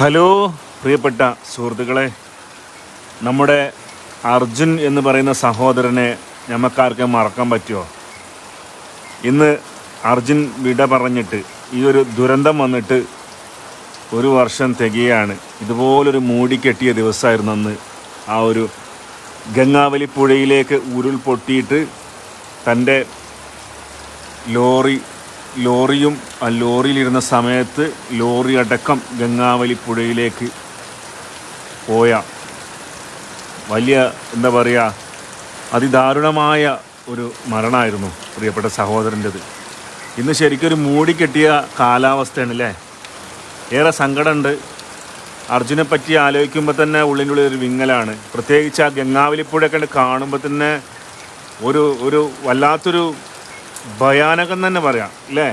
Hello പ്രിയപ്പെട്ട സുഹൃത്തുക്കളെ. നമ്മുടെ അർജുൻ എന്ന് പറയുന്ന സഹോദരനെ ഞമ്മക്കാർക്ക് മറക്കാൻ പറ്റുമോ ഇന്ന് അർജുൻ വിട പറഞ്ഞിട്ട് ഈ ഒരു ദുരന്തം വന്നിട്ട് ഒരു വർഷം തികയാണ്. ഇതുപോലൊരു മൂടിക്കെട്ടിയ ദിവസമായിരുന്നു അന്ന്. ആ ഒരു ഗംഗാവലി പുഴയിലേക്ക് ഉരുൾ പൊട്ടിയിട്ട് തന്റെ ലോറി ലോറിയും ആ ലോറിയിലിരുന്ന സമയത്ത് ലോറി അടക്കം ഗംഗാവലി പുഴയിലേക്ക് പോയ വലിയ എന്താ പറയുക അതിദാരുണമായ ഒരു മരണമായിരുന്നു പ്രിയപ്പെട്ട സഹോദരന്റെത്. ഇന്ന് ശരിക്കൊരു മൂടി മൂടിക്കെട്ടിയ കാലാവസ്ഥയാണ് അല്ലേ ഏറെ സങ്കടമുണ്ട്. അർജുനെ പറ്റി ആലോചിക്കുമ്പോൾ തന്നെ ഉള്ളിന്റെ ഉള്ളിൽ ഒരു വിങ്ങലാണ്. പ്രത്യേകിച്ച് ആ ഗംഗാവലിപ്പുഴയൊക്കെ കാണുമ്പോൾ തന്നെ ഒരു ഒരു വല്ലാത്തൊരു ഭയാനകം തന്നെ പറയാം അല്ലേ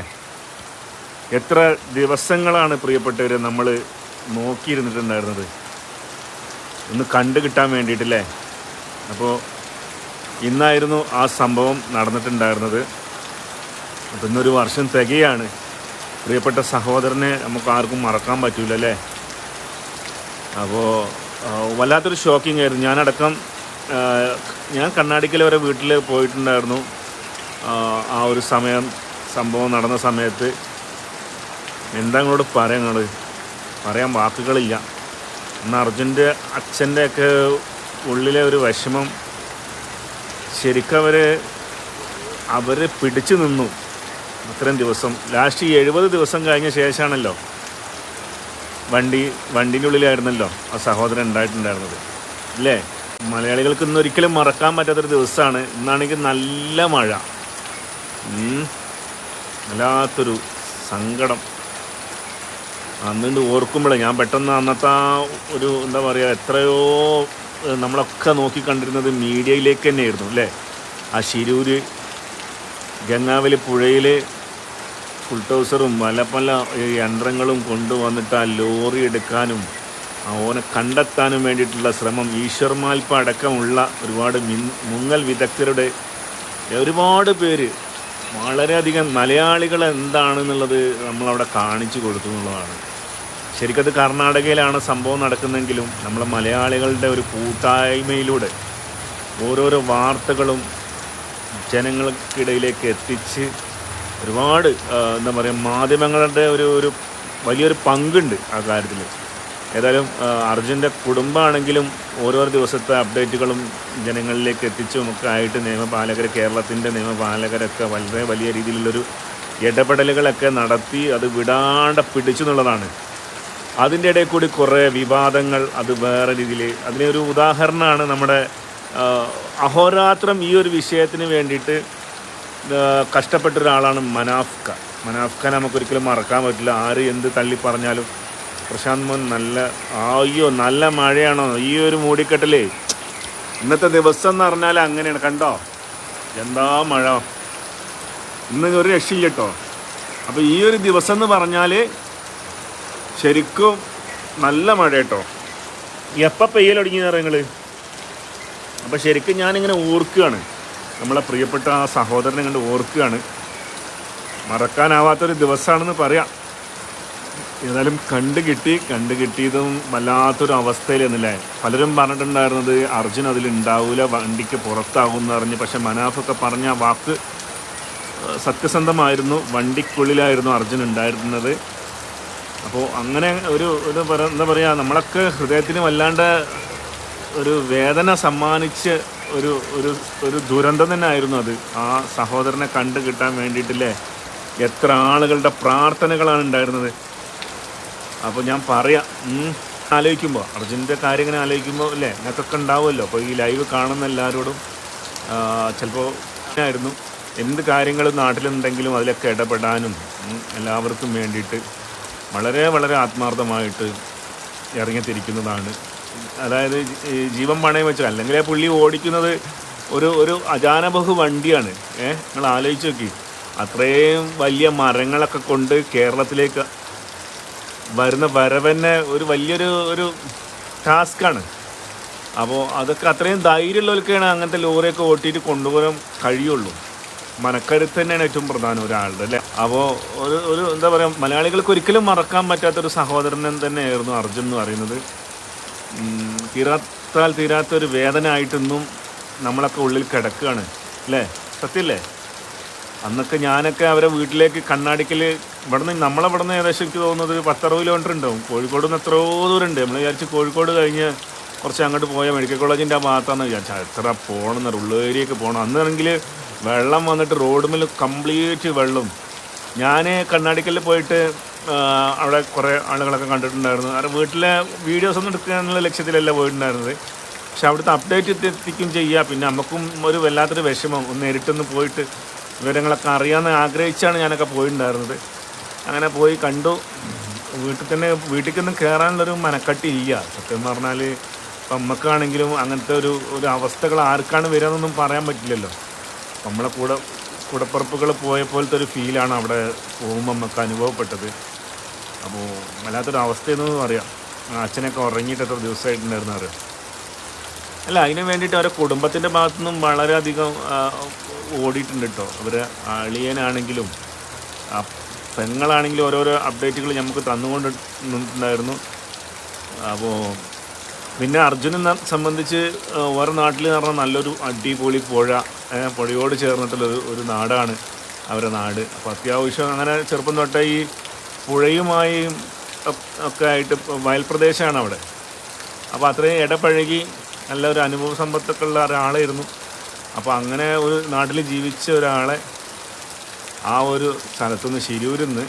എത്ര ദിവസങ്ങളാണ് പ്രിയപ്പെട്ടവരെ നമ്മൾ നോക്കിയിരുന്നിട്ടുണ്ടായിരുന്നത്? ഒന്ന് കണ്ടു കിട്ടാൻ വേണ്ടിയിട്ടില്ലേ? അപ്പോൾ ഇന്നായിരുന്നു ആ സംഭവം നടന്നിട്ടുണ്ടായിരുന്നത്. അപ്പം ഇന്നൊരു വർഷം തികയാണ്. പ്രിയപ്പെട്ട സഹോദരനെ നമുക്ക് ആർക്കും മറക്കാൻ പറ്റില്ല അല്ലേ അപ്പോൾ വല്ലാത്തൊരു ഷോക്കിംഗ് ആയിരുന്നു. ഞാനടക്കം ഞാൻ കണ്ണാടിക്കൽ വരെ വീട്ടിൽ പോയിട്ടുണ്ടായിരുന്നു. ഒരു സമയം സംഭവം നടന്ന സമയത്ത് എന്താ നിങ്ങളോട് പറയാം നിങ്ങൾ പറയാൻ വാക്കുകളില്ല. അന്ന് അർജുന്റെ അച്ഛന്റെയൊക്കെ ഉള്ളിലെ ഒരു വിഷമം ശരിക്കും അവർ അവർ പിടിച്ചു നിന്നു അത്രയും ദിവസം. ലാസ്റ്റ് എഴുപത് ദിവസം കഴിഞ്ഞ ശേഷമാണല്ലോ വണ്ടി വണ്ടിന്റെ ഉള്ളിലായിരുന്നല്ലോ ആ സഹോദരൻ ഉണ്ടായിട്ടുണ്ടായിരുന്നത്. അല്ലേ? മലയാളികൾക്ക് ഇന്നൊരിക്കലും മറക്കാൻ പറ്റാത്തൊരു ദിവസമാണ്. ഇന്നാണെങ്കിൽ നല്ല മഴ. വല്ലാത്തൊരു സങ്കടം. അന്നിട്ട് ഓർക്കുമ്പോഴേ ഞാൻ പെട്ടെന്ന് അന്നത്തെ ഒരു എന്താ പറയുക എത്രയോ നമ്മളൊക്കെ നോക്കി കണ്ടിരുന്നത് മീഡിയയിലേക്ക് തന്നെയായിരുന്നു അല്ലേ? ആ ശിരൂര് ഗംഗാവലി പുഴയിൽ ഫുൾട്ടോസറും പല പല യന്ത്രങ്ങളും കൊണ്ടുവന്നിട്ട് ആ ലോറി എടുക്കാനും ഓനെ കണ്ടെത്താനും വേണ്ടിയിട്ടുള്ള ശ്രമം ഈശ്വർമാൽപ്പ അടക്കമുള്ള ഒരുപാട് മുങ്ങൽ വിദഗ്ധരുടെ ഒരുപാട് പേര് വളരെയധികം മലയാളികൾ എന്താണെന്നുള്ളത് നമ്മളവിടെ കാണിച്ചു കൊടുത്തു എന്നുള്ളതാണ് ശരിക്കത് കർണാടകയിലാണ് സംഭവം നടക്കുന്നെങ്കിലും നമ്മൾ മലയാളികളുടെ ഒരു കൂട്ടായ്മയിലൂടെ ഓരോരോ വാർത്തകളും ജനങ്ങൾക്കിടയിലേക്ക് എത്തിച്ച് ഒരുപാട് എന്താ പറയുക മാധ്യമങ്ങളുടെ ഒരു ഒരു വലിയൊരു പങ്കുണ്ട് ആ കാര്യത്തിൽ ഏതായാലും അർജുന്റെ കുടുംബമാണെങ്കിലും ഓരോ ദിവസത്തെ അപ്ഡേറ്റുകളും ജനങ്ങളിലേക്ക് എത്തിച്ചും ഒക്കെ ആയിട്ട് നിയമപാലകർ കേരളത്തിന്റെ നിയമപാലകരൊക്കെ വളരെ വലിയ രീതിയിലുള്ളൊരു ഇടപെടലുകളൊക്കെ നടത്തി അത് വിടാണ്ട് പിടിച്ചു എന്നുള്ളതാണ് അതിന്റെ ഇടയിൽ കൂടി കുറേ വിവാദങ്ങൾ അത് വേറെ രീതിയിൽ. അതിനൊരു ഉദാഹരണമാണ് നമ്മുടെ അഹോരാത്രം ഈ ഒരു വിഷയത്തിന് വേണ്ടിയിട്ട് കഷ്ടപ്പെട്ട ഒരാളാണ് മനാഫ്ക. മനാഫ്ക നമുക്കൊരിക്കലും മറക്കാൻ പറ്റില്ല. ആര് എന്ത് തള്ളി പറഞ്ഞാലും പ്രശാന്ത് മോൻ നല്ല അയ്യോ നല്ല മഴയാണോ? ഈ ഒരു മൂടിക്കെട്ടലേ. ഇന്നത്തെ ദിവസം എന്ന് പറഞ്ഞാൽ അങ്ങനെയാണ്. കണ്ടോ? എന്താ മഴ? ഇന്ന് ഒരു രക്ഷയില്ല കേട്ടോ. അപ്പോൾ ഈ ഒരു ദിവസം എന്ന് പറഞ്ഞാൽ ശരിക്കും നല്ല മഴ കേട്ടോ. എപ്പോൾ പെയ്യൽ തുടങ്ങിയെന്ന് നിങ്ങൾ അപ്പോൾ ശരിക്കും ഞാനിങ്ങനെ ഓർക്കുകയാണ്. നമ്മളെ പ്രിയപ്പെട്ട ആ സഹോദരനെ കണ്ട് ഓർക്കുകയാണ്. മറക്കാനാവാത്തൊരു ദിവസമാണെന്ന് പറയാം. ഏതായാലും കണ്ടു കിട്ടി കണ്ടു കിട്ടിയതും വല്ലാത്തൊരു അവസ്ഥയിലെന്നല്ലേ പലരും പറഞ്ഞിട്ടുണ്ടായിരുന്നത് അർജുൻ അതിലുണ്ടാവില്ല വണ്ടിക്ക് പുറത്താകും എന്ന് പറഞ്ഞ് പക്ഷെ മനാഫൊക്കെ പറഞ്ഞ വാക്ക് സത്യസന്ധമായിരുന്നു. വണ്ടിക്കുള്ളിലായിരുന്നു അർജുൻ ഉണ്ടായിരുന്നത്. അപ്പോൾ അങ്ങനെ ഒരു ഒരു എന്താ പറയുക നമ്മളൊക്കെ ഹൃദയത്തിന് വല്ലാണ്ട് ഒരു വേദന സമ്മാനിച്ച് ഒരു ഒരു ഒരു ദുരന്തം തന്നെ ആയിരുന്നു അത്. ആ സഹോദരനെ കണ്ടു കിട്ടാൻ വേണ്ടിയിട്ടില്ലേ? എത്ര ആളുകളുടെ പ്രാർത്ഥനകളാണ് ഉണ്ടായിരുന്നത്. അപ്പോൾ ഞാൻ പറയാം. ആലോചിക്കുമ്പോൾ അർജുന്റെ കാര്യം ഇങ്ങനെ ആലോചിക്കുമ്പോൾ അല്ലേ ഇങ്ങനത്തൊക്കെ ഉണ്ടാവുമല്ലോ. അപ്പോൾ ഈ ലൈവ് കാണുന്ന എല്ലാവരോടും ചിലപ്പോൾ ആയിരുന്നു. എന്ത് കാര്യങ്ങൾ നാട്ടിലുണ്ടെങ്കിലും അതിലൊക്കെ ഇടപെടാനും എല്ലാവർക്കും വേണ്ടിയിട്ട് വളരെ വളരെ ആത്മാർത്ഥമായിട്ട് ഇറങ്ങിത്തിരിക്കുന്നതാണ്. അതായത് ജീവൻ പണയം വെച്ച് അല്ലെങ്കിൽ ആ പുള്ളി ഓടിക്കുന്നത് ഒരു ഒരു അജാനബഹു വണ്ടിയാണ്. ഏഹ് നിങ്ങൾ ആലോചിച്ച് നോക്കി. അത്രയും വലിയ മരങ്ങളൊക്കെ കൊണ്ട് കേരളത്തിലേക്ക് വരുന്ന വരവന്നെ ഒരു വലിയൊരു ഒരു ടാസ്ക്കാണ്. അപ്പോൾ അതൊക്കെ അത്രയും ധൈര്യമുള്ളവർക്കാണ് അങ്ങനത്തെ ലോറിയൊക്കെ ഓട്ടിയിട്ട് കൊണ്ടുപോകാൻ കഴിയുള്ളൂ. മനക്കരുത്ത് തന്നെയാണ് ഏറ്റവും പ്രധാനം ഒരാളുടെ അല്ലേ? അപ്പോൾ ഒരു ഒരു എന്താ പറയുക മലയാളികൾക്ക് ഒരിക്കലും മറക്കാൻ പറ്റാത്തൊരു സഹോദരൻ തന്നെയായിരുന്നു അർജുൻ എന്ന് പറയുന്നത്. തീരാത്താൽ തീരാത്തൊരു വേദന ആയിട്ടൊന്നും നമ്മളൊക്കെ ഉള്ളിൽ കിടക്കുകയാണ് അല്ലേ? സത്യല്ലേ? അന്നൊക്കെ ഞാനൊക്കെ അവരെ വീട്ടിലേക്ക് കണ്ണാടിക്കൽ ഇവിടുന്ന് നമ്മളെ നിന്ന് ഏകദേശം എനിക്ക് തോന്നുന്നത് പത്തറുപത് കിലോമീറ്റർ ഉണ്ടാവും. കോഴിക്കോട് നിന്ന് എത്രയോ ദൂരം ഉണ്ട് നമ്മൾ വിചാരിച്ച് കോഴിക്കോട് കഴിഞ്ഞ് കുറച്ച് അങ്ങോട്ട് പോയ മെഡിക്കൽ കോളേജിന്റെ ആ ഭാഗത്താണ് വിചാരിച്ച. എത്ര പോകണം ഉള്ളേരിയൊക്കെ പോകണം അന്നാണെങ്കിൽ വെള്ളം വന്നിട്ട് റോഡ് മേൽ കംപ്ലീറ്റ് വെള്ളം. ഞാൻ കണ്ണാടിക്കൽ പോയിട്ട് അവിടെ കുറേ ആളുകളൊക്കെ കണ്ടിട്ടുണ്ടായിരുന്നു. അവരുടെ വീട്ടിലെ വീഡിയോസ് ഒന്നും എടുക്കുക എന്നുള്ള ലക്ഷ്യത്തിലല്ല പോയിട്ടുണ്ടായിരുന്നത്. പക്ഷെ അവിടുത്തെ അപ്ഡേറ്റ് എത്തിക്കും ചെയ്യുക പിന്നെ നമുക്കും ഒരു വല്ലാത്തൊരു വിഷമം. ഒന്ന് നേരിട്ടൊന്ന് പോയിട്ട് വിവരങ്ങളൊക്കെ അറിയാമെന്ന് ആഗ്രഹിച്ചാണ് ഞാനൊക്കെ പോയിട്ടുണ്ടായിരുന്നത് അങ്ങനെ പോയി കണ്ടു. വീട്ടിൽ തന്നെ വീട്ടിലേക്കൊന്നും കയറാനുള്ളൊരു മനക്കട്ടി ഇല്ല. സത്യം പറഞ്ഞാൽ ഇപ്പം അമ്മക്കാണെങ്കിലും അങ്ങനത്തെ ഒരു ഒരു അവസ്ഥകൾ ആർക്കാണ് വരികയെന്നൊന്നും പറയാൻ പറ്റില്ലല്ലോ. നമ്മളെ കൂടെ കൂടപ്പുറപ്പുകൾ പോയ പോലത്തെ ഒരു ഫീലാണ് അവിടെ പോകുമ്പോൾ നമുക്ക് അനുഭവപ്പെട്ടത്. അപ്പോൾ വല്ലാത്തൊരു അവസ്ഥയെന്ന് പറയാം. അച്ഛനൊക്കെ ഉറങ്ങിയിട്ട് എത്ര ദിവസമായിട്ടുണ്ടായിരുന്നു അറിയാം? അല്ല അതിന് വേണ്ടിയിട്ട് അവരെ കുടുംബത്തിന്റെ ഭാഗത്തു നിന്നും വളരെയധികം ഓടിയിട്ടുണ്ട് കേട്ടോ അവർ അളിയനാണെങ്കിലും പെങ്ങളാണെങ്കിലും ഓരോരോ അപ്ഡേറ്റുകൾ നമുക്ക് തന്നുകൊണ്ട് നിന്നിട്ടുണ്ടായിരുന്നു. അപ്പോൾ പിന്നെ അർജുനെ സംബന്ധിച്ച് ഓരോ നാട്ടിൽ എന്ന് പറഞ്ഞാൽ നല്ലൊരു അടിപൊളി പുഴ പുഴയോട് ചേർന്നിട്ടുള്ള ഒരു നാടാണ് അവരുടെ നാട്. അപ്പോൾ അത്യാവശ്യം അങ്ങനെ ചെറുപ്പം തൊട്ടേ ഈ പുഴയുമായി ഒക്കെ ആയിട്ട് വയൽ പ്രദേശമാണ് അവിടെ. അപ്പോൾ അത്രയും ഇടപഴകി നല്ല ഒരു അനുഭവ സമ്പത്തൊക്കെ ഉള്ള ഒരാളായിരുന്നു. അപ്പോൾ അങ്ങനെ ഒരു നാട്ടിൽ ജീവിച്ച ഒരാളെ ആ ഒരു സ്ഥലത്തുനിന്ന് ശിരൂരിൽ നിന്ന്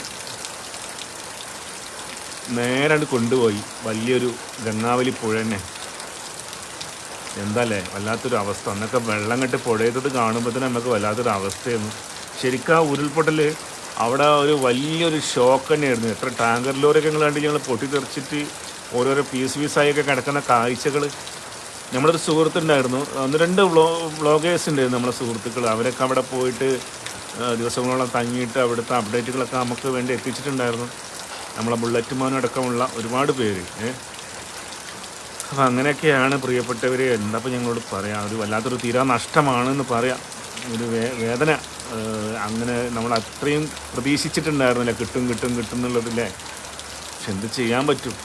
നേരാണ്ട് കൊണ്ടുപോയി. വലിയൊരു ഗംഗാവലി പുഴ തന്നെ. എന്താല്ലേ? വല്ലാത്തൊരു അവസ്ഥ. അന്നൊക്കെ വെള്ളം കെട്ടി പുഴയത്തത് കാണുമ്പോൾ തന്നെ നമുക്ക് വല്ലാത്തൊരു അവസ്ഥയായിരുന്നു. ശരിക്കും ആ ഉരുൾപൊട്ടൽ അവിടെ ഒരു വലിയൊരു ഷോക്ക് തന്നെയായിരുന്നു. എത്ര ടാങ്കർ ലോറിയൊക്കെ ഞങ്ങൾ കണ്ടിട്ട് ഞങ്ങൾ പൊട്ടിത്തെറിച്ചിട്ട് ഓരോരോ പീസ് പീസായൊക്കെ കിടക്കുന്ന കാഴ്ചകൾ നമ്മളൊരു സുഹൃത്തുണ്ടായിരുന്നു. ഒന്ന് രണ്ട് വ്ളോ വ്ളോഗേഴ്സ് ഉണ്ടായിരുന്നു നമ്മളെ സുഹൃത്തുക്കൾ അവരൊക്കെ അവിടെ പോയിട്ട് ദിവസങ്ങളോളം തങ്ങിയിട്ട് അവിടുത്തെ അപ്ഡേറ്റുകളൊക്കെ നമുക്ക് വേണ്ടി എത്തിച്ചിട്ടുണ്ടായിരുന്നു. നമ്മളെ ബുള്ളറ്റ് മാനും അടക്കമുള്ള ഒരുപാട് പേര് അപ്പം അങ്ങനെയൊക്കെയാണ് പ്രിയപ്പെട്ടവർ എന്താപ്പോൾ ഞങ്ങളോട് പറയാം. ഒരു വല്ലാത്തൊരു തീരാ നഷ്ടമാണെന്ന് പറയാം. ഒരു വേ വേദന അങ്ങനെ നമ്മൾ അത്രയും പ്രതീക്ഷിച്ചിട്ടുണ്ടായിരുന്നില്ല. കിട്ടും കിട്ടും കിട്ടും എന്നുള്ളതില്ലേ. പക്ഷെ എന്ത് ചെയ്യാൻ പറ്റും.